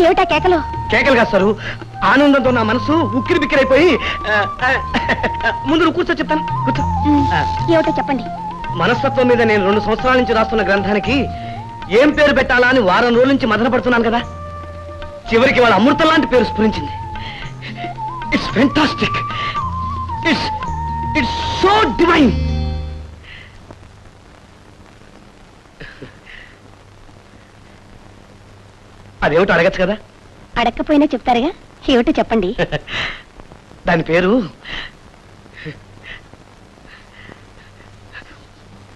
ఏమిటా కేకలు? కేకలు కాదు సరు ఆనందంతో నా మనసు ఉక్కిరి బిక్కిరైపోయి ముందు నువ్వు కూర్చో చెప్తాను. కూర్చో. ఏమిటో చెప్పండి. మనస్తత్వం మీద నేను రెండు సంవత్సరాల నుంచి రాస్తున్న గ్రంథానికి ఏం పేరు పెట్టాలా అని వారం రోజుల నుంచి మదన పడుతున్నాను కదా. చివరికి వాళ్ళ అమృతం లాంటి పేరు స్ఫురించింది. It's fantastic it's it's so divine అదేమిటో అడగచ్చు కదా? అడక్కపోయినా చెప్తారుగా? ఏమిటో చెప్పండి. దాని పేరు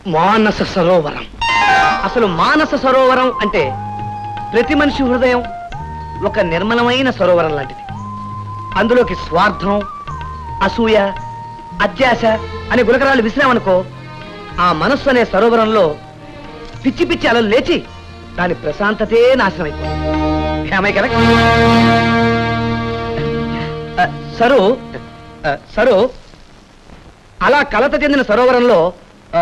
మానస సరోవరం. అసలు మానస సరోవరం అంటే ప్రతి మనిషి హృదయం ఒక నిర్మలమైన సరోవరం లాంటిది. అందులోకి స్వార్థం అసూయ అత్యాశ అనే గులకరాలు విసిరామనుకో ఆ మనస్సు అనే సరోవరంలో పిచ్చి పిచ్చి అలలు లేచి దాని ప్రశాంతతే నాశనం అయిపోతుంది సరు సరు అలా కలత చెందిన సరోవరంలో ఆ,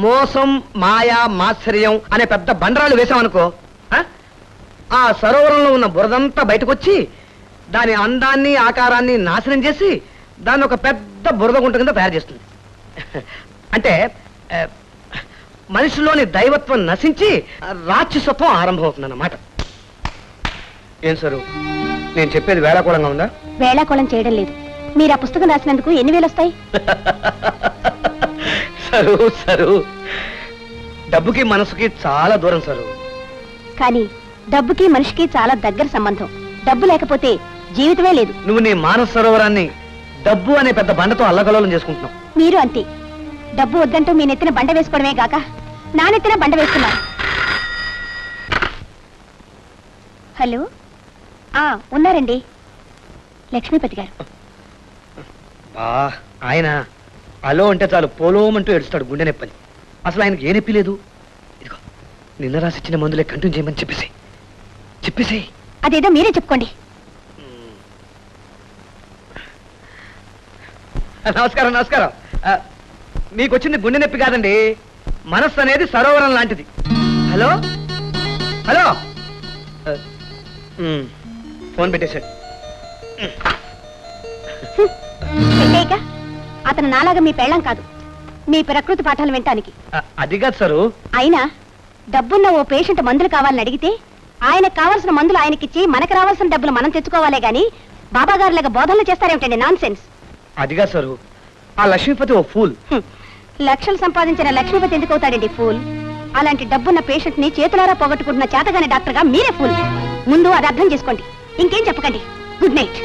మోసం మాయా మాత్సర్యం అనే పెద్ద బండరాలు వేసామనుకో ఆ? సరోవరంలో ఉన్న బురదంతా బయటకు దాని అందాన్ని ఆకారాన్ని నాశనం చేసి దాన్ని ఒక పెద్ద బురద గుంట కింద తయారు చేస్తుంది. అంటే మనిషిలోని దైవత్వం నశించి రాక్షసత్వం ఆరంభమవుతుందన్నమాట. ఏం సరు? నేను చెప్పేది వేళాకూలంగా ఉందా? వేళాకోళం చేయడం లేదు. మీరు ఆ పుస్తకం రాసినందుకు ఎన్ని వేలు వస్తాయి సరు సరు డబ్బుకి మనసుకి చాలా దూరం సరు. కానీ డబ్బుకి మనిషికి చాలా దగ్గర సంబంధం. డబ్బు లేకపోతే జీవితమే లేదు. నువ్వు నీ మానస సరోవరాన్ని డబ్బు అనే పెద్ద బండతో అల్లకలోలం చేసుకుంటున్నావు. మీరు అంతే. డబ్బు వద్దంటూ మీ నెత్తిన బండ వేసుకోవడమే గాక నా నెత్తిన బండ వేస్తున్నారు. హలో? ఆ ఉన్నారండి. లక్ష్మీపతి గారు. బా ఆయన అలో అంటే చాలు పోలోమంటూ ఏడుస్తాడు గుండె నొప్పని. అసలు ఆయనకి ఏ నొప్పి లేదు? ఇదిగో నిన్న రాసిచ్చిన మందులే కంటిన్యూ చేయమని చెప్పేసి. చెప్పేసి. అదేదో మీరే చెప్పుకోండి. నమస్కారం నమస్కారం. ఆ, మీకు వచ్చింది గుండె నొప్పి కాదండి. మనస్సు అనేది సరోవరం లాంటిది. Hello? Hello? Ah, um, phone పెట్టేశాడు. పెట్టేయక అతను నాలాగా మీ పెళ్ళం కాదు. మీ ప్రకృతి పాఠాలు వినటానికి. ఆ, అది కాదు సరు. అయినా డబ్బున్న ఓ పేషెంట్ మందులు కావాలని అడిగితే ఆయనకు కావాల్సిన మందులు ఆయనకిచ్చి మనకు రావాల్సిన డబ్బులు మనం తెచ్చుకోవాలే గాని బాబా గారు లాగా బోధనలు చేస్తారేమిటండి? నాన్ సెన్స్ అది కాదు సరు ఆ లక్ష్మీపతి ఓ ఫూల్ లక్షలు సంపాదించిన లక్ష్మీపతి ఎందుకు అవుతాడండి ఫూల్ అలాంటి డబ్బున్న పేషెంట్ని చేతులారా పోగొట్టుకుంటున్న చేతగాని డాక్టర్గా మీరే ఫూల్ ముందు అది అర్థం చేసుకోండి. ఇంకేం చెప్పకండి. Good night